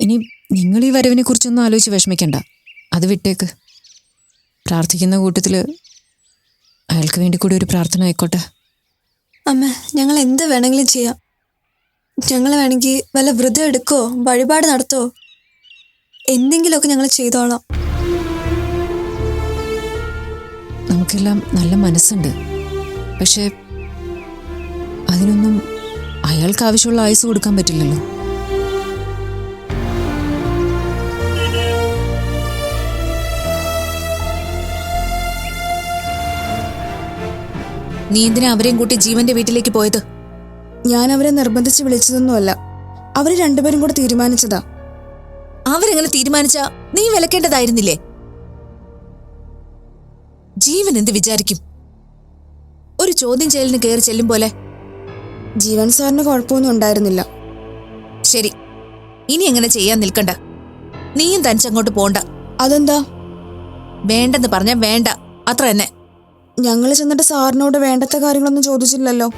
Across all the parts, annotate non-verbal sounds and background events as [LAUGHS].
ഇനി നിങ്ങൾ ഈ വരവിനെ കുറിച്ചൊന്നും ആലോചിച്ച് വിഷമിക്കണ്ട. അത് വിട്ടേക്ക്. പ്രാർത്ഥിക്കുന്ന കൂട്ടത്തിൽ അയാൾക്ക് വേണ്ടി കൂടി ഒരു പ്രാർത്ഥന ആയിക്കോട്ടെ. അമ്മ ഞങ്ങൾ എന്ത് വേണമെങ്കിലും ചെയ്യാം. ഞങ്ങൾ വേണമെങ്കിൽ വല്ല വ്രതം എടുക്കോ വഴിപാട് നടത്തോ? എന്തെങ്കിലുമൊക്കെ ഞങ്ങൾ ചെയ്തോളാം. നമുക്കെല്ലാം നല്ല മനസ്സുണ്ട്. പക്ഷേ അതിനൊന്നും അയാൾക്ക് ആവശ്യമുള്ള ആയുസ് കൊടുക്കാൻ പറ്റില്ലല്ലോ. നീ എന്തിനാ അവരെയും കൂട്ടി ജീവന്റെ വീട്ടിലേക്ക് പോയത്? ഞാൻ അവരെ നിർബന്ധിച്ച് വിളിച്ചതൊന്നുമല്ല. അവർ രണ്ടുപേരും കൂടെ തീരുമാനിച്ചതാ. അവരെങ്ങനെ തീരുമാനിച്ച നീ വിലക്കേണ്ടതായിരുന്നില്ലേ? ജീവൻ എന്ത് വിചാരിക്കും? ഒരു ചോദ്യം ചെയ്യലിന് കയറി ചെല്ലും പോലെ. ജീവൻ സാറിന് കുഴപ്പമൊന്നും ഉണ്ടായിരുന്നില്ല. ശരി. ഇനി എങ്ങനെ ചെയ്യാൻ നിൽക്കണ്ട? നീയും തനിച്ചങ്ങോട്ട് പോണ്ട. അതെന്താ? വേണ്ടെന്ന് പറഞ്ഞ വേണ്ട. അത്ര തന്നെ. ഞങ്ങൾ ചെന്നിട്ട് സാറിനോട് വേണ്ടത്ത കാര്യങ്ങളൊന്നും ചോദിച്ചില്ലല്ലോ.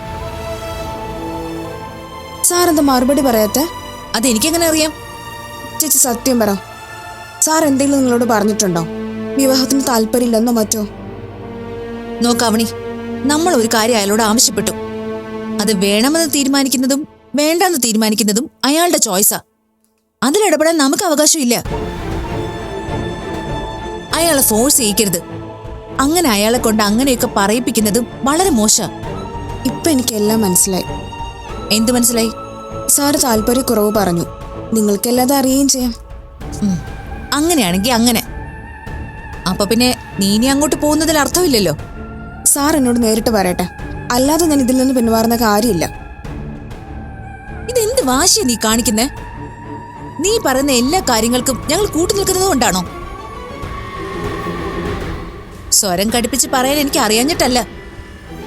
സാർ എന്താ മറുപടി പറയാത്തെ? അതെനിക്കെങ്ങനെ അറിയാം? ചേച്ചി സത്യം പറ. സാർ എന്തെങ്കിലും നിങ്ങളോട് പറഞ്ഞിട്ടുണ്ടോ? വിവാഹത്തിന് താല്പര്യമില്ലെന്നോ മറ്റോ? നോക്കാവണി നമ്മൾ ഒരു കാര്യം അയാളോട് ആവശ്യപ്പെട്ടു. അത് വേണമെന്ന് തീരുമാനിക്കുന്നതും വേണ്ടെന്ന് തീരുമാനിക്കുന്നതും അയാളുടെ ചോയ്സാ. അതിലിടപെടാൻ നമുക്ക് അവകാശമില്ല. അയാളെ ഫോഴ്സ് ചെയ്യിക്കരുത്. അങ്ങനെ അയാളെ കൊണ്ട് അങ്ങനെയൊക്കെ പറയിപ്പിക്കുന്നതും വളരെ മോശ. ഇപ്പൊ എനിക്കെല്ലാം മനസ്സിലായി. എന്ത് മനസ്സിലായി? സാറ് താല്പര്യക്കുറവ് പറഞ്ഞു. നിങ്ങൾക്കെല്ലാം അറിയുകയും ചെയ്യാം. അങ്ങനെയാണെങ്കിൽ അങ്ങനെയാണെങ്കി അങ്ങനെ. അപ്പൊ പിന്നെ നീ ഇനി അങ്ങോട്ട് പോകുന്നതിൽ അർത്ഥമില്ലല്ലോ? സാർ എന്നോട് നേരിട്ട് പറയട്ടെ. അല്ലാതെ ഞാൻ ഇതിൽ നിന്ന് പിന്മാറുന്ന കാര്യമില്ല. ഇതെന്ത് വാശിയാ നീ കാണിക്കുന്നേ? നീ പറയുന്ന എല്ലാ കാര്യങ്ങൾക്കും ഞങ്ങൾ കൂട്ടു നിൽക്കുന്നത് കൊണ്ടാണോ? സ്വരം കടുപ്പിച്ച് പറയാൻ എനിക്ക് അറിയാഞ്ഞിട്ടല്ല.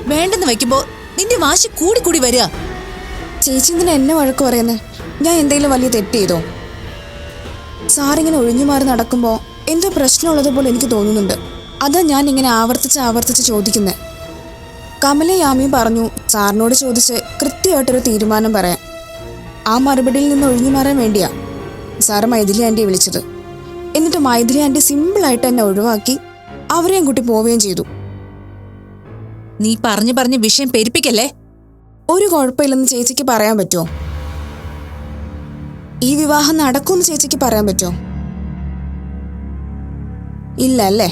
വേണ്ടെന്ന് വെക്കുമ്പോ നിന്റെ വാശി കൂടി കൂടി വരിക. ചേച്ചി എന്തിനാ എന്നെ വഴക്ക് പറയുന്നേ? ഞാൻ എന്തെങ്കിലും വലിയ തെറ്റ് ചെയ്തോ? സാറിങ്ങനെ ഒഴിഞ്ഞു മാറി നടക്കുമ്പോൾ എന്തോ പ്രശ്നമുള്ളതുപോലെ എനിക്ക് തോന്നുന്നുണ്ട്. അതാ ഞാൻ ഇങ്ങനെ ആവർത്തിച്ച് ആവർത്തിച്ച് ചോദിക്കുന്നത് കമലയാമിയും പറഞ്ഞു സാറിനോട് ചോദിച്ച് കൃത്യമായിട്ടൊരു തീരുമാനം പറയാം. ആ മറുപടിയിൽ നിന്ന് ഒഴിഞ്ഞു മാറാൻ വേണ്ടിയാ. സാറ് മൈഥിലി ആന്റിയെ വിളിച്ചത്. എന്നിട്ട് മൈഥിലി ആന്റി സിമ്പിളായിട്ട് എന്നെ ഒഴിവാക്കി അവരെയും കൂട്ടി പോവുകയും ചെയ്തു. നീ പറഞ്ഞു പറഞ്ഞ് വിഷയം പെരുപ്പിക്കല്ലേ? ഒരു കുഴപ്പമില്ലെന്ന് ചേച്ചിക്ക് പറയാൻ പറ്റുമോ? ഈ വിവാഹം നടക്കുമെന്ന് ചേച്ചിക്ക് പറയാൻ പറ്റുമോ? ഇല്ല അല്ലേ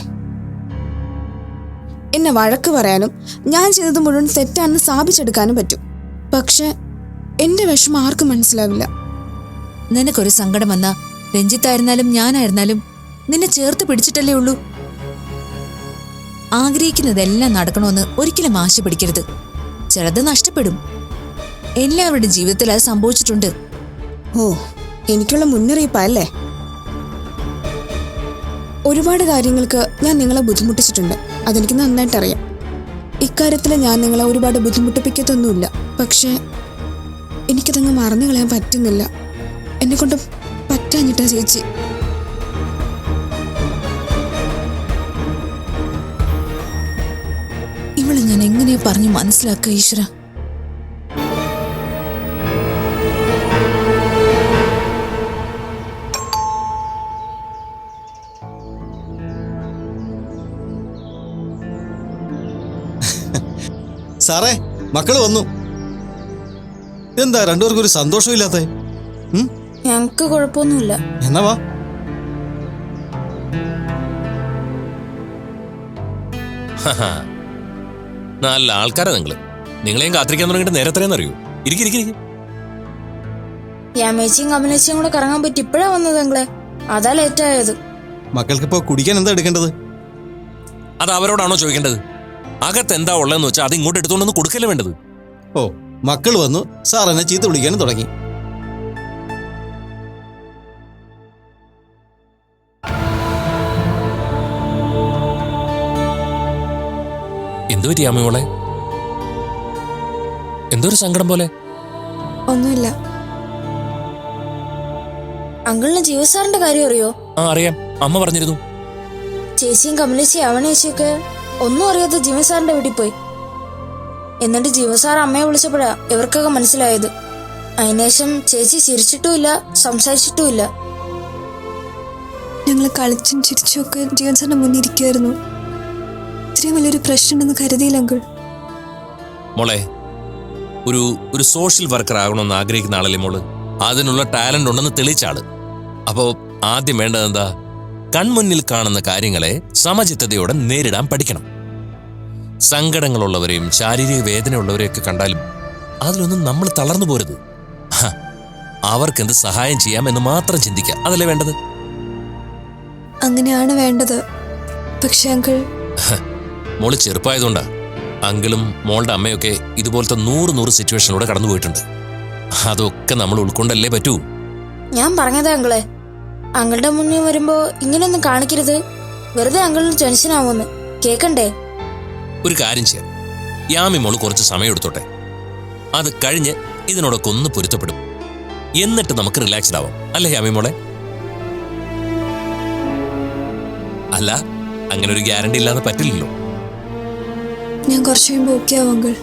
എന്നെ വഴക്ക് പറയാനും ഞാൻ ചെയ്തത് മുഴുവൻ തെറ്റാണെന്ന് സ്ഥാപിച്ചെടുക്കാനും പറ്റും. പക്ഷെ എന്റെ വിഷമം ആർക്കും മനസ്സിലാവില്ല. നിനക്കൊരു സങ്കടം വന്ന രഞ്ജിത്തായിരുന്നാലും ഞാനായിരുന്നാലും നിന്നെ ചേർത്ത് പിടിച്ചിട്ടല്ലേ ഉള്ളൂ. ആഗ്രഹിക്കുന്നതെല്ലാം നടക്കണമെന്ന് ഒരിക്കലും ആശ പിടിക്കരുത് ചിലത് നഷ്ടപ്പെടും. എല്ലാവരുടെ ജീവിതത്തിൽ അത് സംഭവിച്ചിട്ടുണ്ട്. ഓ എനിക്കുള്ള മുന്നറിയിപ്പല്ലേ ഒരുപാട് കാര്യങ്ങൾക്ക് ഞാൻ നിങ്ങളെ ബുദ്ധിമുട്ടിച്ചിട്ടുണ്ട്. അതെനിക്ക് നന്നായിട്ട് അറിയാം ഇക്കാര്യത്തിൽ ഞാൻ നിങ്ങളെ ഒരുപാട് ബുദ്ധിമുട്ടിപ്പിക്കത്തൊന്നുമില്ല. പക്ഷേ എനിക്കതങ്ങ് മറന്നു കളയാൻ പറ്റുന്നില്ല. എന്നെ കൊണ്ട് പറ്റാഞ്ഞിട്ടാ ചേച്ചി. ഇവളെ ഞാൻ എങ്ങനെയാ പറഞ്ഞു മനസ്സിലാക്കുക ഈശ്വര? [LAUGHS] സാറേ മക്കൾ വന്നു. എന്താ രണ്ടുപേർക്കും ഒരു സന്തോഷമില്ലാത്ത ഞങ്ങക്ക് കുഴപ്പമൊന്നുമില്ല. എന്നാ വാ. [LAUGHS] നല്ല ആൾക്കാരാ നിങ്ങൾ. നിങ്ങളെയും കാത്തിരിക്കാൻ തുടങ്ങിയിട്ട് നേരത്തെ അറിയൂ? ഇരിക്കിരിക്കും യാമേച്ചിയും കമലേച്ചിയും കൂടെ കറങ്ങാൻ പറ്റി ഇപ്പോഴാ വന്നത് നിങ്ങളെ. അതാ ലേറ്റ് ആയത്. മക്കൾക്കിപ്പോ കുടിക്കാൻ എന്താ എടുക്കേണ്ടത്? അത് അവരോടാണോ ചോദിക്കേണ്ടത്? അകത്ത് എന്താ ഉള്ളതെന്ന് വെച്ചാൽ അത് ഇങ്ങോട്ട് എടുത്തുകൊണ്ടൊന്ന് കൊടുക്കല്ലേ വേണ്ടത്? ഓ മക്കൾ വന്നു സാർ എന്നെ ചീത്ത വിളിക്കാനും തുടങ്ങി. എന്തു പറ്റി അമ്മയോളെ എന്തോ സങ്കടം പോലെ? ഒന്നുമില്ല. അങ്കിളിന് ജീവസാറിന്റെ കാര്യം അറിയോ? ആ അറിയാം. അമ്മ പറഞ്ഞിരുന്നു. ചേച്ചിയും കമലേച്ചിയും അവനേച്ചിയൊക്കെ ഒന്നും അറിയാതെ ജീവസാറിന്റെ വീട്ടിൽ പോയി. എന്നിട്ട് ജീവസാർ അമ്മയെ വിളിച്ചപ്പോഴാ ഇവർക്കൊക്കെ മനസ്സിലായത്. അതിനുശേഷം ചേച്ചി ചിരിച്ചിട്ടുമില്ല സംസാരിച്ചിട്ടുമില്ല. ഞങ്ങൾ കളിച്ചും ചിരിച്ചും ഒക്കെ ജീവൻ സാറിന്റെ മുന്നിൽ ഇരിക്കുമായിരുന്നു ഇത്രയും വലിയൊരു പ്രശ്നമെന്ന് കരുതിയില്ല അങ്കിൾ. മോളെ ഒരു ഒരു സോഷ്യൽ വർക്കർ ആകണമെന്ന് ആഗ്രഹിക്കുന്ന ആളല്ലേ മോൾ? അതിനുള്ള ടാലന്റ് ഉണ്ടെന്ന് തെളിയിച്ച ആൾ അപ്പോ ആദ്യം വേണ്ടത് എന്താ? കൺമുന്നിൽ കാണുന്ന കാര്യങ്ങളെ സമചിത്തതയോടെ നേരിടാൻ പഠിക്കണം. സങ്കടങ്ങളുള്ളവരെയും ശാരീരിക വേദനയുള്ളവരെയൊക്കെ കണ്ടാലും അതിലൊന്നും നമ്മൾ തളർന്നു പോരുത്. അവർക്കെന്ത് സഹായം ചെയ്യാം എന്ന് മാത്രം ചിന്തിക്കുക അതല്ലേ വേണ്ടത്? അങ്ങനെയാണ് വേണ്ടത്. പക്ഷേ അങ്കിൾ മോൾ ചെറുപ്പമായതുകൊണ്ടാ അങ്കിളും മോളുടെ അമ്മയൊക്കെ ഇതുപോലത്തെ നൂറ് നൂറ് സിറ്റുവേഷനിലൂടെ കടന്നുപോയിട്ടുണ്ട്. അതൊക്കെ നമ്മൾ ഉൾക്കൊണ്ടല്ലേ പറ്റൂ? ഞാൻ പറഞ്ഞതാ അങ്കിളെ. അങ്കിളുടെ മുന്നിൽ വരുമ്പോ ഇങ്ങനെയൊന്നും കാണിക്കരുത്. വെറുതെ അങ്കിളിന് ടെൻഷൻ ആവുമെന്ന് കേക്കണ്ടേ? ഒരു കാര്യം ചെയ്യാം. യാമി മോൾ കുറച്ച് സമയം എടുത്തോട്ടെ. അത് കഴിഞ്ഞ് ഇതിനോടൊക്കെ ഒന്ന് പൊരുത്തപ്പെടും. എന്നിട്ട് നമുക്ക് റിലാക്സ്ഡ് ആവാം. അല്ലേ യാമി മോളെ? അല്ല അങ്ങനെ ഒരു ഗ്യാരണ്ടി ഇല്ലാതെ പറ്റില്ലല്ലോ. ഞാൻ കുറച്ച് കഴിയുമ്പോ ഓക്കെ ആവും അങ്കിൾ.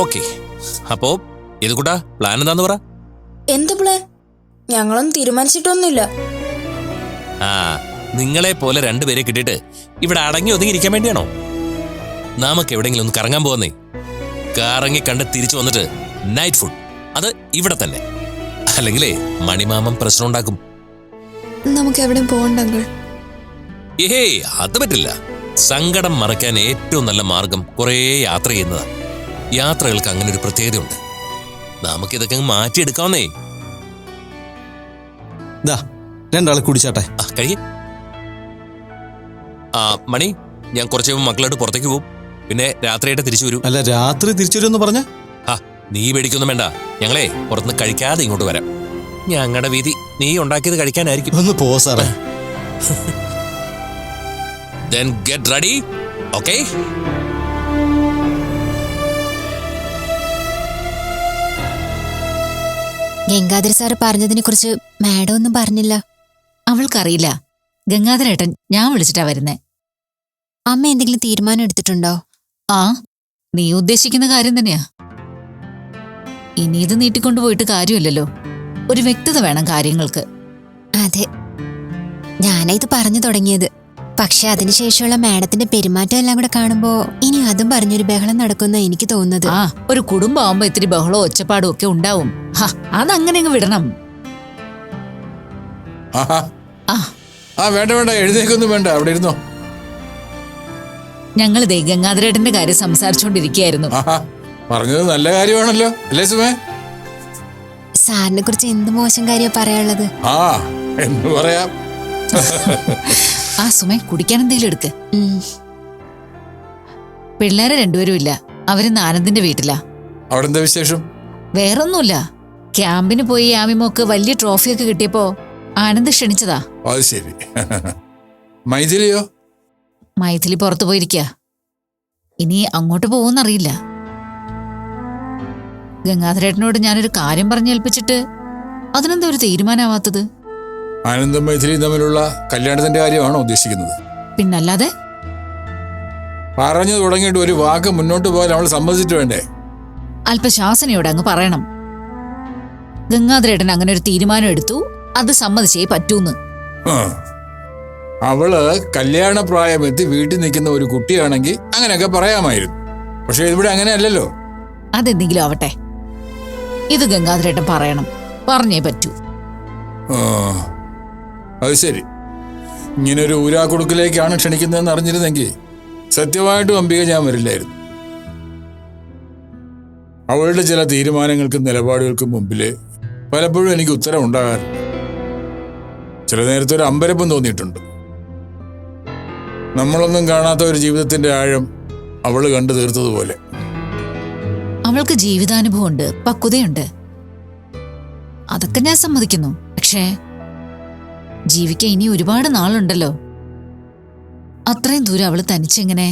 ഓക്കെ അപ്പോ ഇത് കൂട്ടാ പ്ലാൻ എന്താന്ന് പറ. എന്ത് പ്ലാൻ ഞങ്ങളൊന്നും തീരുമാനിച്ചിട്ടൊന്നുമില്ല. ആ നിങ്ങളെ പോലെ രണ്ടുപേരെ കിട്ടിയിട്ട് ഇവിടെ അടങ്ങി ഒതുങ്ങി ഇരിക്കാൻ വേണ്ടിയാണോ? നമുക്ക് എവിടെങ്കിലും ഒന്ന് കറങ്ങാൻ പോകുന്നേ കറങ്ങി കണ്ട് തിരിച്ചു വന്നിട്ട് നൈറ്റ് ഫുഡ് അത് ഇവിടെ തന്നെ. അല്ലെങ്കിലേ മണിമാമം പ്രശ്നം ഉണ്ടാക്കും. നമുക്ക് എവിടെയും പോകണ്ടെങ്കിൽ ഏഹേ അത് പറ്റില്ല. സങ്കടം മറയ്ക്കാൻ ഏറ്റവും നല്ല മാർഗം കുറേ യാത്ര ചെയ്യുന്നതാണ് യാത്രകൾക്ക് അങ്ങനെ ഒരു പ്രത്യേകതയുണ്ട്. നമുക്കിതൊക്കെ അങ്ങ് മാറ്റിയെടുക്കാവുന്നേ. ദാ രണ്ടാളെ കുടിച്ചാട്ടെ. ആ കഴിയ ആ മണി ഞാൻ കുറച്ച് കഴിയുമ്പോൾ മക്കളായിട്ട് പുറത്തേക്ക് പോകും പിന്നെ രാത്രിയായിട്ട് തിരിച്ചു വരും. അല്ല രാത്രി തിരിച്ചു വരും പറഞ്ഞ? ആ നീ പേടിക്കൊന്നും വേണ്ട. ഞങ്ങളെ പുറത്തുനിന്ന് കഴിക്കാതെ ഇങ്ങോട്ട് വരാം. ഞങ്ങളുടെ വീതി നീ ഉണ്ടാക്കിയത് കഴിക്കാനായിരിക്കും. ഒന്ന് പോ സാറേ. Then get ready okay Gangadhara sir പറഞ്ഞതിനെ കുറിച്ച് മാഡം ഒന്നും പറഞ്ഞില്ല. അവൾക്കറിയില്ല. ഗംഗാധരേട്ടൻ ഞാൻ വിളിച്ചിട്ടാ വരുന്നേ. അമ്മ എന്തെങ്കിലും തീരുമാനം എടുത്തിട്ടുണ്ടോ? ആ നീ ഉദ്ദേശിക്കുന്ന കാര്യം തന്നെയാ. ഇനി ഇത് നീട്ടിക്കൊണ്ടുപോയിട്ട് കാര്യമില്ലല്ലോ. ഒരു വ്യക്തത വേണം കാര്യങ്ങൾക്ക്. അതെ. ഞാനാ ഇത് പറഞ്ഞു തുടങ്ങിയത്. പക്ഷെ അതിനുശേഷമുള്ള മാഡത്തിന്റെ പെരുമാറ്റം എല്ലാം കൂടെ കാണുമ്പോ ഇനി അതും പറഞ്ഞൊരു ബഹളം നടക്കുന്ന എനിക്ക് തോന്നുന്നത്. ആ ഒരു കുടുംബമാകുമ്പോ ഇത്തിരി ബഹളവും ഒച്ചപ്പാടും ഒക്കെ ഉണ്ടാവും. ഹാ അതങ്ങനെ അങ്ങ് വിടണം. ആഹാ. ആ. ആ വേണ്ട വേണ്ട എഴുന്നേക്കൊന്നും വേണ്ട അവിടെ ഇരുന്നോ. ഞങ്ങൾ ദേ ഗംഗാധരേട്ടന്റെ കാര്യം സംസാരിച്ചുകൊണ്ടിരിക്കുകയായിരുന്നു ആഹാ പറഞ്ഞത് നല്ല കാര്യമാണല്ലോ അല്ലേ സുമേ? സാറിനെ കുറിച്ച് എന്ത് മോശം കാര്യമാ പറയാനുള്ളത്? ആ എന്ന് പറയാം? [LAUGHS] ആ സുമേ കുടിക്കാൻ എന്തെങ്കിലും എടുക്ക്. പിള്ളേരെ രണ്ടുപേരും ഇല്ല. അവരിന്ന് ആനന്ദിന്റെ വീട്ടിലാ. അവിടെ എന്താ വിശേഷം? വേറൊന്നുമില്ല. ക്യാമ്പിന് പോയി ആമിമോക്ക് വലിയ ട്രോഫിയൊക്കെ കിട്ടിയപ്പോ ആനന്ദ് ക്ഷണിച്ചതാ. അത് ശരി. മൈഥിലിയോ? മൈഥിലി പുറത്തു പോയിരിക്ക. ഇനി അങ്ങോട്ട് പോകുമെന്നറിയില്ല. ഗംഗാധരേട്ടനോട് ഞാനൊരു കാര്യം പറഞ്ഞേൽപ്പിച്ചിട്ട് അതിനെന്താ ഒരു തീരുമാനമാവാത്തത്? ആനന്ദം മൈഥിലിയും തമ്മിലുള്ള കല്യാണത്തിന്റെ കാര്യമാണോ ഉദ്ദേശിക്കുന്നത്? പിന്നല്ലാതെ? പറഞ്ഞു തുടങ്ങിയിട്ട് ഒരു വാക്ക് മുന്നോട്ട് പോകാൻ അവൾ സമ്മതിച്ചിട്ട് വേണ്ടേ? അല്പശാസനയോട് അങ്ങ് പറയണം. ഗംഗാധരേട്ടൻ അങ്ങനെ ഒരു തീരുമാനം എടുത്തു. അത് സമ്മതിച്ചേ പറ്റൂന്ന്. അവൾ കല്യാണ പ്രായമെത്തി വീട്ടിൽ നിൽക്കുന്ന ഒരു കുട്ടിയാണെങ്കിൽ അങ്ങനെയൊക്കെ പറയാമായിരുന്നു. പക്ഷെ ഇവിടെ അങ്ങനെയല്ലല്ലോ. അതെന്തെങ്കിലും ആവട്ടെ. ഇത് ഗംഗാധരേട്ടൻ പറയണം. പറഞ്ഞേ പറ്റൂ. ആ, അത് ശരി. ഇങ്ങനെ ഒരു ഊരാക്കുടുക്കിലേക്കാണ് ക്ഷണിക്കുന്നതെന്ന് അറിഞ്ഞിരുന്നെങ്കിൽ സത്യമായിട്ടും അംബിക ഞാൻ വരില്ലായിരുന്നു. അവളുടെ ചില തീരുമാനങ്ങൾക്കും നിലപാടുകൾക്കും മുമ്പിൽ പലപ്പോഴും എനിക്ക് ഉത്തരം ഉണ്ടാകാറുണ്ട്. ചില നേരത്തെ ഒരു അമ്പരപ്പം തോന്നിയിട്ടുണ്ട്. നമ്മളൊന്നും കാണാത്ത ഒരു ജീവിതത്തിന്റെ ആഴം അവൾ കണ്ടു തീർത്തതുപോലെ. അവൾക്ക് ജീവിതാനുഭവമുണ്ട് പക്വതയുണ്ട്. അതൊക്കെ ഞാൻ സമ്മതിക്കുന്നു. പക്ഷേ ജീവിക്കാൻ ഇനി ഒരുപാട് നാളുണ്ടല്ലോ. അത്രയും ദൂരം അവൾ തനിച്ചെങ്ങനെ.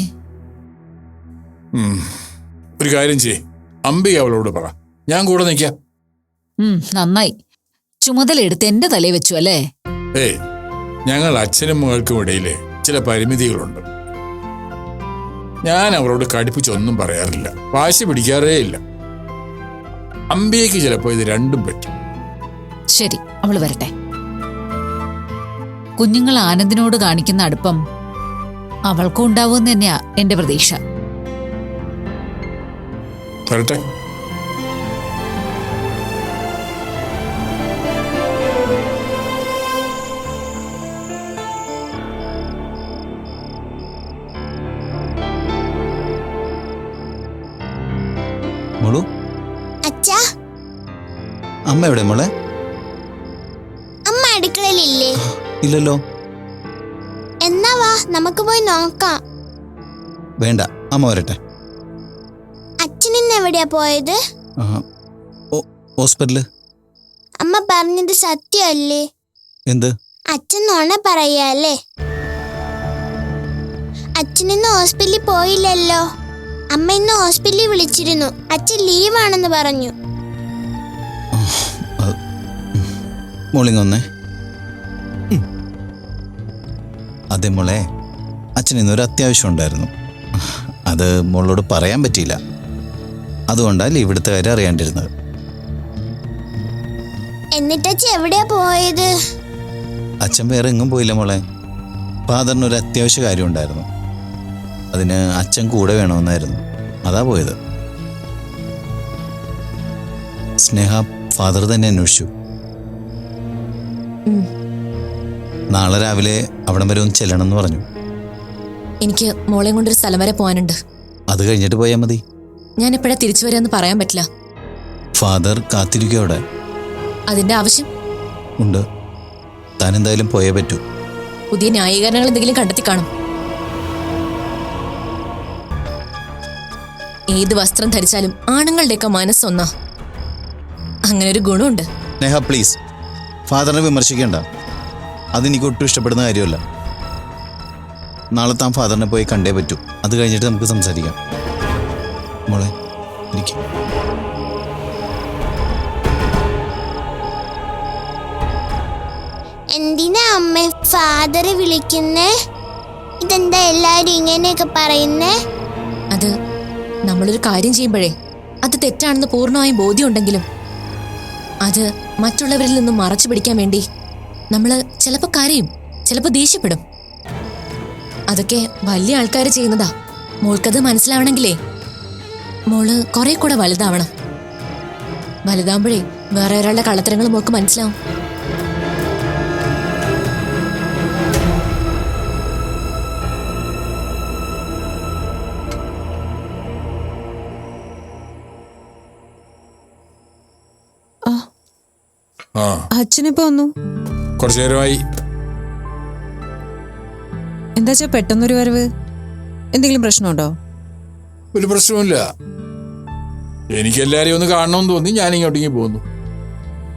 ഒരു കാര്യം ചെയ്യേ. അംബിക അവളോട് പറ. ഞാൻ കൂടെ നിൽക്കാം. നന്നായി. ചുമതല എടുത്ത് എന്റെ തലയിൽ വെച്ചു അല്ലേ? ഏയ് ഞങ്ങൾ അച്ഛനും മകൾക്കും ഇടയിൽ ചില പരിമിതികളുണ്ട്. ഞാൻ അവരോട് കടുപ്പിച്ചൊന്നും പറയാറില്ല. വാശി പിടിക്കാറേ ഇല്ല. അമ്പിയേക്ക് ചിലപ്പോൾ ഇത് രണ്ടും പറ്റും. ശരി അവൾ വരട്ടെ. കുഞ്ഞുങ്ങൾ ആനന്ദിനോട് കാണിക്കുന്ന അടുപ്പം അവൾക്കും ഉണ്ടാവുമെന്ന് തന്നെയാ എന്റെ പ്രതീക്ഷ. വരട്ടെ. മോളു? അച്ഛാ. അമ്മ എവിടെ മോളെ? ഇല്ലല്ലോ. എന്നാ വാ നമുക്ക് പോയി നോക്കാം. വേണ്ട അമ്മ വരട്ടെ. അച്ഛൻ ഇന്ന് എവിടെയാ പോയത്? ഹോസ്പിറ്റൽ. അമ്മ പറഞ്ഞത് സത്യമല്ലേ? എന്ത്? അച്ഛൻ നോണ പറയാല്ലേ അച്ഛൻ ഇന്ന് ഹോസ്പിറ്റലിൽ പോയില്ലല്ലോ. അമ്മ ഇന്ന് ഹോസ്പിറ്റലിൽ വിളിച്ചിരുന്നു. അച്ഛൻ ലീവാണെന്ന് പറഞ്ഞു. മോളിങ് വന്നേ. അതെ മോളെ അച്ഛൻ ഇന്നൊരു അത്യാവശ്യം ഉണ്ടായിരുന്നു. അത് മോളോട് പറയാൻ പറ്റിയില്ല. അതുകൊണ്ടാണ് ഇവിടുത്തെ കാര്യം അറിയാണ്ടിരുന്നത്. എന്നിട്ട് അച്ഛൻ എവിടെയാ പോയത്? അച്ഛൻ വേറെ എങ്ങും പോയില്ല മോളെ. ഫാദറിന് ഒരു അത്യാവശ്യ കാര്യം ഉണ്ടായിരുന്നു. അതിന് അച്ഛൻ കൂടെ വേണമെന്നായിരുന്നു. അതാ പോയത്. സ്നേഹ ഫാദർ തന്നെ അന്വേഷിച്ചു. നാളെ രാവിലെ അവിടം വരെ ഒന്ന് ചെല്ലണം എന്ന് പറഞ്ഞു. എനിക്ക് മോളെയും കൊണ്ടൊരു സ്ഥലം വരെ പോകാനുണ്ട്. അത് കഴിഞ്ഞിട്ട് പോയാൽ മതി. ഞാൻ എപ്പോഴാ തിരിച്ചു വരാമെന്ന് പറയാൻ പറ്റില്ല. ഫാദർ കാത്തിരിക്കും അവിടെ. അതിന്റെ ആവശ്യം? ഉണ്ട്. താൻ എന്തായാലും പോയേ പറ്റൂ. പുതിയ ന്യായീകരണങ്ങൾ എന്തെങ്കിലും കണ്ടെത്തി കാണും. ഏത് വസ്ത്രം ധരിച്ചാലും ആണുങ്ങളുടെയൊക്കെ മനസ്സൊന്നാ. അങ്ങനെ ഒരു ഗുണമുണ്ട്. നെഹ പ്ലീസ് ഫാദറിനെ വിമർശിക്കേണ്ട. അതെനിക്ക് ഒട്ടും ഇഷ്ടപ്പെടുന്ന കാര്യമല്ല. നാളെ താൻ ഫാദറിനെ പോയി കണ്ടേ പറ്റൂ. അത് കഴിഞ്ഞിട്ട് നമുക്ക് സംസാരിക്കാം. മോളെ ഇരിക്കും. എന്തിനാ അമ്മ ഫാദർ വിളിക്കുന്നേ? ഇതെന്താ എല്ലാരും ഇങ്ങനെയൊക്കെ പറയുന്നേ? അത് നമ്മളൊരു കാര്യം ചെയ്യുമ്പോഴേ അത് തെറ്റാണെന്ന് പൂർണമായും ബോധ്യമുണ്ടെങ്കിലും അത് മറ്റുള്ളവരിൽ നിന്നും മറച്ചു പിടിക്കാൻ വേണ്ടി നമ്മൾ ചിലപ്പോൾ കരയും ചിലപ്പോൾ ദേഷ്യപ്പെടും. അതൊക്കെ വലിയ ആൾക്കാർ ചെയ്യുന്നതാ. മോൾക്കത് മനസ്സിലാവണമെങ്കിലേ മോൾ കുറെ കൂടെ വലുതാവണം. വലുതാവുമ്പോഴേ വേറെ ഒരാളുടെ കള്ളത്തരങ്ങൾ മോൾക്ക് മനസ്സിലാവും. അച്ഛനിപ്പോ വന്നു? കുറച്ചു നേരമായി. എന്താ വെച്ചാ പെട്ടെന്നൊരു വരവ്? എന്തെങ്കിലും പ്രശ്നമുണ്ടോ? ഒരു പ്രശ്നവുമില്ല. എനിക്ക് എല്ലാരെയും ഒന്ന് കാണണമെന്ന് തോന്നി ഞാൻ ഇങ്ങോട്ടേക്ക് പോന്നു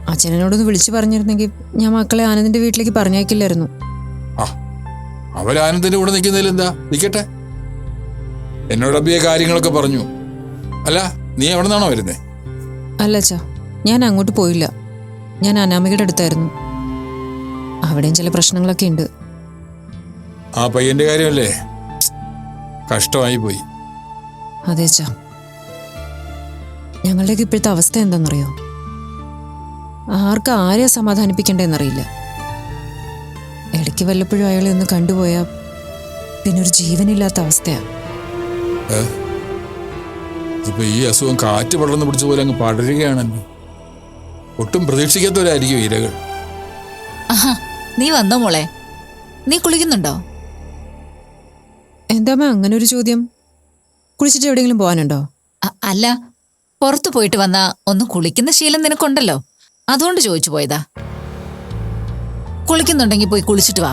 അച്ഛനോടൊന്ന് വിളിച്ചു പറഞ്ഞിരുന്നെങ്കിൽ ഞാൻ മക്കളെ ആനന്ദിന്റെ വീട്ടിലേക്ക് പറഞ്ഞയക്കില്ലായിരുന്നു. ആ അവർ ആനന്ദിന്റെ കൂടെ നിൽക്കുന്നതിൽ എന്താ? നിൽക്കട്ടെ. എന്നോട് അബിയ കാര്യങ്ങളൊക്കെ പറഞ്ഞു. അല്ല നീ എവിടെ നിന്നാണോ വരുന്നേ? അല്ല അച്ഛാ ഞാൻ അങ്ങോട്ട് പോയില്ല. ഞാൻ അനാമികയുടെ അടുത്തായിരുന്നു. അവിടെയും ചില പ്രശ്നങ്ങളൊക്കെ ഉണ്ട്. ആ പയ്യന്റെ കാര്യമല്ലേ? കഷ്ടമായി പോയി. അതെ ചാ ഞങ്ങളുടെയൊക്കെ ഇപ്പോഴത്തെ അവസ്ഥ എന്താണെന്നറിയോ? ആർക്ക് ആരെ സമാധാനിപ്പിക്കണ്ടെന്നറിയില്ല ഇടയ്ക്ക് വല്ലപ്പോഴും അയാളെ ഒന്ന് കണ്ടുപോയാൽ പിന്നെ ഒരു ജീവനില്ലാത്ത അവസ്ഥയാ. ഇപ്പൊ ഈ അസുഖം കാറ്റ് പടർന്നു പിടിച്ച പോലെ അങ്ങ് പടരുകയാണല്ലോ. ഒട്ടും പ്രതീക്ഷിക്കാത്തവരായിരിക്കും ഇരകൾ. ആഹാ നീ വന്നോ മോളെ? നീ കുളിക്കുന്നുണ്ടോ? എന്താമ്മ അങ്ങനെ ഒരു ചോദ്യം? കുളിച്ചിട്ട് എവിടെയെങ്കിലും പോകാനുണ്ടോ? അല്ല പുറത്തു പോയിട്ട് വന്ന ഒന്ന് കുളിക്കുന്ന ശീലം നിനക്കുണ്ടല്ലോ. അതുകൊണ്ട് ചോദിച്ചു പോയതാ. കുളിക്കുന്നുണ്ടെങ്കിൽ പോയി കുളിച്ചിട്ട് വാ.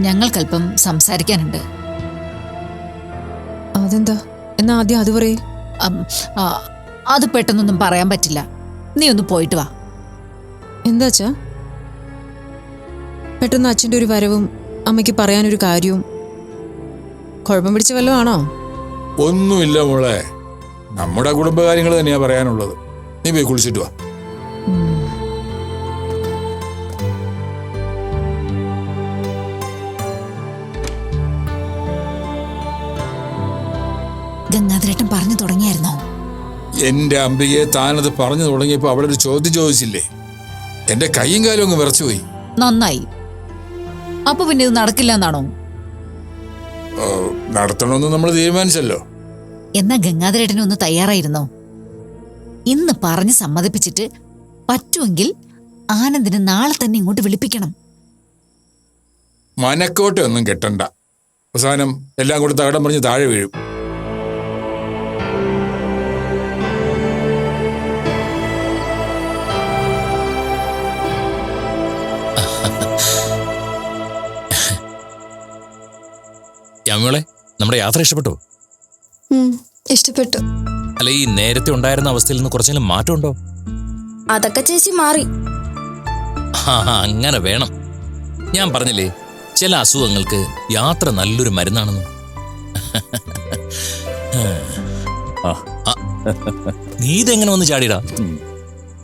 ഞങ്ങൾക്കല്പം സംസാരിക്കാനുണ്ട്. അതെന്താ? എന്നാ ആദ്യം അത് പറയേ. അത് പെട്ടെന്നൊന്നും പറയാൻ പറ്റില്ല. നീ ഒന്ന് പോയിട്ട് വാ. എന്താ അച്ഛാ? പെട്ടെന്ന് അച്ഛന്റെ ഒരു വരവും അമ്മയ്ക്ക് പറയാനൊരു കാര്യവും. കുഴപ്പം പിടിച്ച വല്ലതും ആണോ ഒന്നുമില്ല മോളെ. നമ്മുടെ കുടുംബകാര്യങ്ങൾ തന്നെയാ പറയാനുള്ളത്. നീ പോയി കുളിച്ചിട്ട് വാ. ഗംഗാധരേട്ടൻ പറഞ്ഞു തുടങ്ങിയായിരുന്നോ? എന്റെ അംബികയെ താനത് പറഞ്ഞു തുടങ്ങിയപ്പോ അവളൊരു ചോദ്യം ചോദിച്ചില്ലേ? എന്റെ കൈയും കാലും അങ്ങ് വിറച്ചുപോയി. നന്നായി. അപ്പൊ പിന്നെ ഇത് നടക്കില്ല എന്നാണോ നടത്തണമെന്ന് നമ്മൾ തീരുമാനിച്ചല്ലോ. എന്നാ ഗംഗാധരേട്ടനെ ഒന്ന് തയ്യാറായിരുന്നോ? ഇന്ന് പറഞ്ഞ് സമ്മതിപ്പിച്ചിട്ട് പറ്റുമെങ്കിൽ ആനന്ദിനെ നാളെ തന്നെ ഇങ്ങോട്ട് വിളിപ്പിക്കണം. മനക്കോട്ടൊന്നും കെട്ടണ്ട. അവസാനം എല്ലാം കൂടി തകടം പറഞ്ഞ് താഴെ വീഴും. യാമിയോളെ നമ്മുടെ യാത്ര ഇഷ്ടപ്പെട്ടോ? ഇഷ്ടപ്പെട്ടു. അല്ല ഈ നേരത്തെ ഉണ്ടായിരുന്ന അവസ്ഥയിൽ നിന്ന് കുറച്ചെങ്കിലും മാറ്റമുണ്ടോ? അതൊക്കെ ചേച്ചി മാറി. ആ അങ്ങനെ വേണം. ഞാൻ പറഞ്ഞില്ലേ ചില അസുഖങ്ങൾക്ക് യാത്ര നല്ലൊരു മരുന്നാണെന്ന്. നീ ഇതെങ്ങനെ വന്ന് ചാടിടാ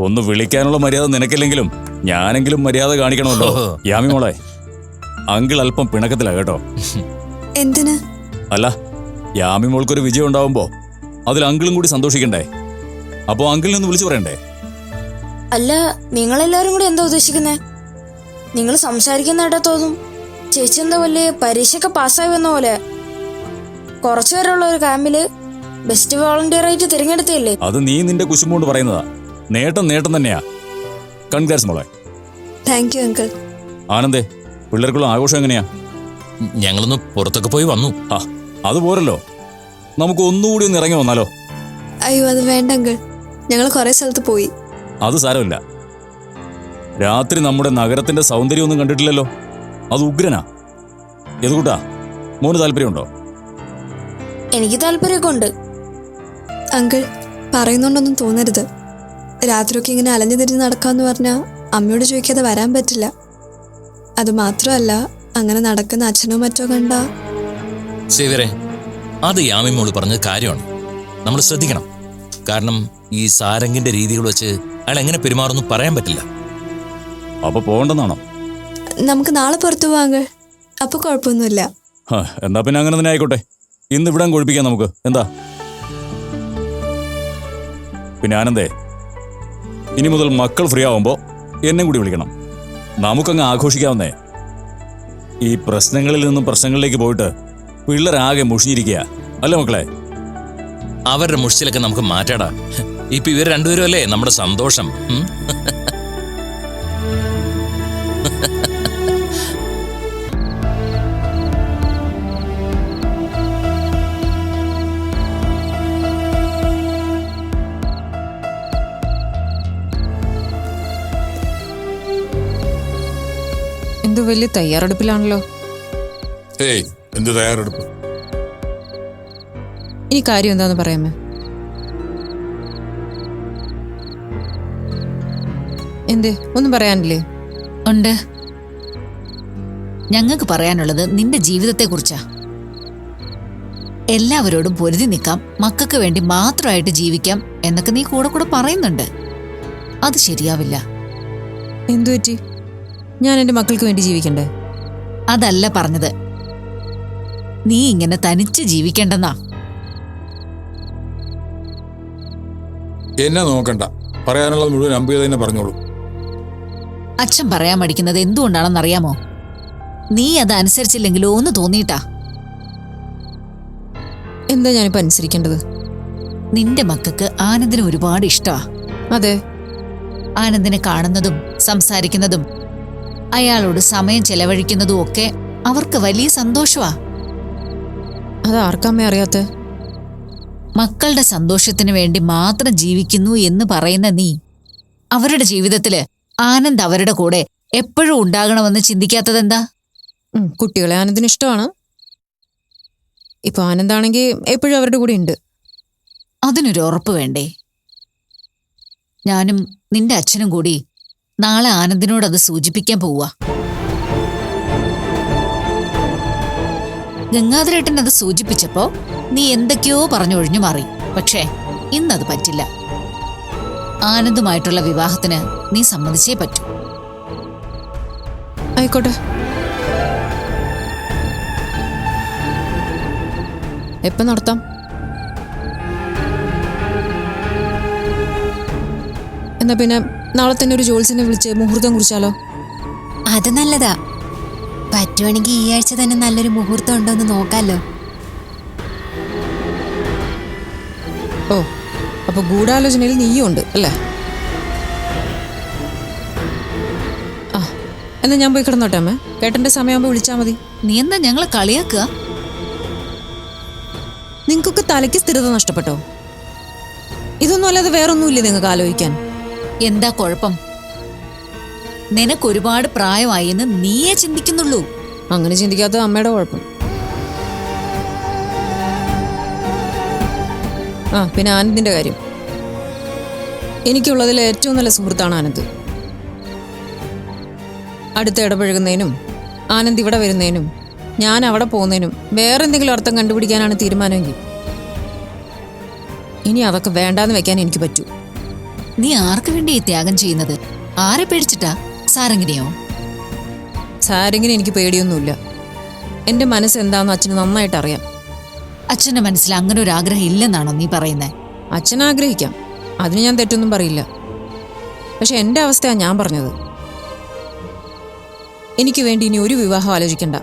ഒന്ന് വിളിക്കാനുള്ള മര്യാദ നിനക്കില്ലെങ്കിലും ഞാനെങ്കിലും മര്യാദ കാണിക്കണമല്ലോ. യാമി മോളെ അങ്കിൾ അല്പം പിണക്കത്തിലാ കേട്ടോ. [LAUGHS] എന്തിന്? അല്ല യാമി മോൾക്കൊരു വിജയം ഉണ്ടാവുമ്പോ അതിൽ അങ്കിളും കൂടി സന്തോഷിക്കണ്ടേ? അപ്പോ അങ്കിളിൽ നിന്ന് വിളിച്ചു പറയണ്ടേ? അല്ല നിങ്ങളെല്ലാരും കൂടി എന്താ ഉദ്ദേശിക്കുന്നേ? നിങ്ങൾ സംസാരിക്കുന്നതായിട്ടാ തോന്നും. ചേച്ചി എന്താ വലിയ പരീക്ഷയൊക്കെ പാസ്സായി വന്ന പോലെ. കുറച്ചു പേരുള്ള ഒരു ക്യാമ്പിൽ ബെസ്റ്റ് വോളണ്ടിയർ ആയിട്ട് തിരഞ്ഞെടുത്തില്ലേ? അത് നീ നിന്റെ കുശുമ്പോണ്ട് പറയുന്നതാ. നേട്ടം നേട്ടം തന്നെയാ. കൺഗ്രാറ്റ്സ് മോളെ. Thank you uncle. ആനന്ദേ പിള്ളേർക്കുള്ള ആഘോഷം എങ്ങനെയാ? ഞങ്ങളൊന്ന് പുറത്തൊക്കെ പോയി വന്നു. ആ. അത് പോരല്ലോ. നമുക്ക് ഒന്നുകൂടി ഒന്ന് ഇറങ്ങി വന്നാലോ? അയ്യോ അത് വേണ്ട അങ്കിൾ. ഞങ്ങൾ കുറെ സ്ഥലത്ത് പോയി. അത് സാരമില്ല. രാത്രി നമ്മുടെ നഗരത്തിന്റെ സൗന്ദര്യം ഒന്നും കണ്ടിട്ടില്ലല്ലോ. അത് ഉഗ്രനാ. എതുകൂട്ടാ മോന് താല്പര്യമുണ്ടോ? എനിക്ക് താല്പര്യമൊക്കെ ഉണ്ട്. അങ്കിൾ പറയുന്നുണ്ടൊന്നും തോന്നരുത്. രാത്രിയൊക്കെ ഇങ്ങനെ അലഞ്ഞു തിരിഞ്ഞ് നടക്കാന്ന് പറഞ്ഞാൽ അമ്മയോട് ചോദിക്കാതെ വരാൻ പറ്റില്ല. അത് മാത്രമല്ല അങ്ങനെ നടക്കുന്ന അച്ഛനോ മറ്റോ കണ്ട? ശിവരെ അത് യാമിമോൾ പറഞ്ഞത് കാര്യമാണ്. നമ്മൾ ശ്രദ്ധിക്കണം. കാരണം ഈ സാരംഗിന്റെ രീതികൾ വെച്ച് അയാൾ എങ്ങനെ പെരുമാറുന്നു പറയാൻ പറ്റില്ല. അപ്പൊ പോകണ്ടെന്നാണോ? നമുക്ക് നാളെ പുറത്തു പോവാം അങ്കിൾ അപ്പൊ കുഴപ്പമൊന്നുമില്ല. എന്താ എന്നാ പിന്നെ അങ്ങനെ തന്നെ ആയിക്കോട്ടെ. ഇന്ന് ഇവിടെ കൊഴിപ്പിക്കാം നമുക്ക്. എന്താ? പിന്നെ ആനന്ദേ ഇനി മുതൽ മക്കൾ ഫ്രീ ആവുമ്പോ എന്നെ കൂടി വിളിക്കണം. നമുക്കങ്ങ് ആഘോഷിക്കാവുന്നേ. ഈ പ്രശ്നങ്ങളിൽ നിന്നും പ്രശ്നങ്ങളിലേക്ക് പോയിട്ട് പിള്ളേരാകെ മുഷിഞ്ഞിരിക്കുക അല്ല മക്കളെ? അവരുടെ മുഷിച്ചിലൊക്കെ നമുക്ക് മാറ്റാടാ. ഇപ്പൊ ഇവർ രണ്ടുപേരും അല്ലേ? നമ്മുടെ സന്തോഷം. വലിയ തയ്യാറെടുപ്പിലാണല്ലോ. ഏയ് എന്ത് തയ്യാറെടുപ്പ്? ഈ കാര്യം എന്താന്ന് പറയാമേ? എന്തേ? ഒന്നും പറയാനില്ലേ? ഉണ്ട്. ഞങ്ങൾക്ക് പറയാനുള്ളത് നിന്റെ ജീവിതത്തെ കുറിച്ചാ എല്ലാവരോടും പൊരുതി നിൽക്കാം മക്കൾക്ക് വേണ്ടി മാത്രമായിട്ട് ജീവിക്കാം എന്നൊക്കെ നീ കൂടെ കൂടെ പറയുന്നുണ്ട്. അത് ശരിയാവില്ല. എന്തു പറ്റി ഞാൻ എന്റെ മക്കൾക്ക് വേണ്ടി ജീവിക്കണ്ടേ? അതല്ല പറഞ്ഞത്. നീ ഇങ്ങനെ തനിച്ച് ജീവിക്കണ്ടെന്നാ? എന്നെ നോക്കണ്ട. പറയാനുള്ളത് മുഴുവൻ അമ്പിക തന്നെ പറഞ്ഞോളൂ. അച്ഛൻ പറയാൻ മടിക്കുന്നത് എന്തുകൊണ്ടാണെന്നറിയാമോ? നീ അത് അനുസരിച്ചില്ലെങ്കിലോ ഒന്ന് തോന്നിയിട്ടാ. എന്താ ഞാനിപ്പോ അനുസരിക്കേണ്ടത്? നിന്റെ മക്കൾക്ക് ആനന്ദിന് ഒരുപാട് ഇഷ്ടമാ അതെ. ആനന്ദിനെ കാണുന്നതും സംസാരിക്കുന്നതും അയാളോട് സമയം ചെലവഴിക്കുന്നതും ഒക്കെ അവർക്ക് വലിയ സന്തോഷമാ അത് ആർക്കമ്മേ അറിയാത്ത? മക്കളുടെ സന്തോഷത്തിന് വേണ്ടി മാത്രം ജീവിക്കുന്നു എന്ന് പറയുന്ന നീ അവരുടെ ജീവിതത്തിൽ ആനന്ദ് അവരുടെ കൂടെ എപ്പോഴും ഉണ്ടാകണമെന്ന് ചിന്തിക്കാത്തതെന്താ? കുട്ടികളെ ആനന്ദിന് ഇഷ്ടമാണ്. ഇപ്പൊ ആനന്ദാണെങ്കിൽ എപ്പോഴും അവരുടെ കൂടെ ഉണ്ട്. അതിനൊരു ഉറപ്പ് വേണ്ടേ? ഞാനും നിന്റെ അച്ഛനും കൂടി നാളെ ആനന്ദിനോട് അത് സൂചിപ്പിക്കാൻ പോവുക ഗംഗാധരേട്ടൻ അത് സൂചിപ്പിച്ചപ്പോ നീ എന്തൊക്കെയോ പറഞ്ഞൊഴിഞ്ഞു മാറി. പക്ഷേ ഇന്നത് പറ്റില്ല. ആനന്ദുമായിട്ടുള്ള വിവാഹത്തിന് നീ സമ്മതിച്ചേ പറ്റൂ. ആയിക്കോട്ടെ. എപ്പം നടത്താം? എന്നാ പിന്നെ നാളെ തന്നെ ഒരു ജോൽസിനെ വിളിച്ച് മുഹൂർത്തം കുറിച്ചാലോ? അത് നല്ലതാ. പറ്റുവാണെങ്കിൽ ഈ ആഴ്ച തന്നെ നല്ലൊരു മുഹൂർത്തം ഉണ്ടോ എന്ന് നോക്കാലോ. ഓ അപ്പൊ ഗൂഢാലോചനയിൽ നീയും ഉണ്ട് അല്ലേ? ആ എന്നാ ഞാൻ പോയി കിടന്നോട്ടെ അമ്മ. കേട്ടന്റെ സമയമാകുമ്പോൾ വിളിച്ചാൽ മതി. നീ എന്താ ഞങ്ങളെ കളിയാക്കുക? നിങ്ങൾക്കൊക്കെ തലയ്ക്ക് സ്ഥിരത നഷ്ടപ്പെട്ടോ? ഇതൊന്നും അല്ലാതെ വേറൊന്നുമില്ലേ നിങ്ങൾക്ക് ആലോചിക്കാൻ? എന്താ കുഴപ്പം? നിനക്ക് ഒരുപാട് പ്രായമായി എന്ന് നീയേ ചിന്തിക്കുന്നുള്ളൂ. അങ്ങനെ ചിന്തിക്കാത്ത അമ്മയുടെ കുഴപ്പം. ആ പിന്നെ ആനന്ദിന്റെ കാര്യം. എനിക്കുള്ളതിൽ ഏറ്റവും നല്ല സുഹൃത്താണ് ആനന്ദ്. അടുത്ത് ഇടപഴകുന്നതിനും ആനന്ദ് ഇവിടെ വരുന്നതിനും ഞാൻ അവിടെ പോകുന്നതിനും വേറെ എന്തെങ്കിലും അർത്ഥം കണ്ടുപിടിക്കാനാണ് തീരുമാനമെങ്കിൽ. ഇനി അതൊക്കെ വേണ്ടാന്ന് വെക്കാൻ എനിക്ക് പറ്റൂ. നീ ആർക്കു വേണ്ടി ത്യാഗം ചെയ്യുന്നത്? ആരെ പേടിച്ചിട്ടാ? സാരംഗിനെയോ സാരെങ്കിലും എനിക്ക് പേടിയൊന്നുമില്ല. എന്റെ മനസ്സ് എന്താണെന്ന് അച്ഛന് നന്നായിട്ട് അറിയാം അച്ഛന്റെ മനസ്സിൽ അങ്ങനെ ഒരു ആഗ്രഹം ഇല്ലെന്നാണോ നീ പറയുന്നത് അച്ഛൻ ആഗ്രഹിക്കാം അതിന് ഞാൻ തെറ്റൊന്നും പറയില്ല. പക്ഷെ എന്റെ അവസ്ഥയാണ് ഞാൻ പറഞ്ഞത്. എനിക്ക് വേണ്ടി ഇനി ഒരു വിവാഹം ആലോചിക്കണ്ട.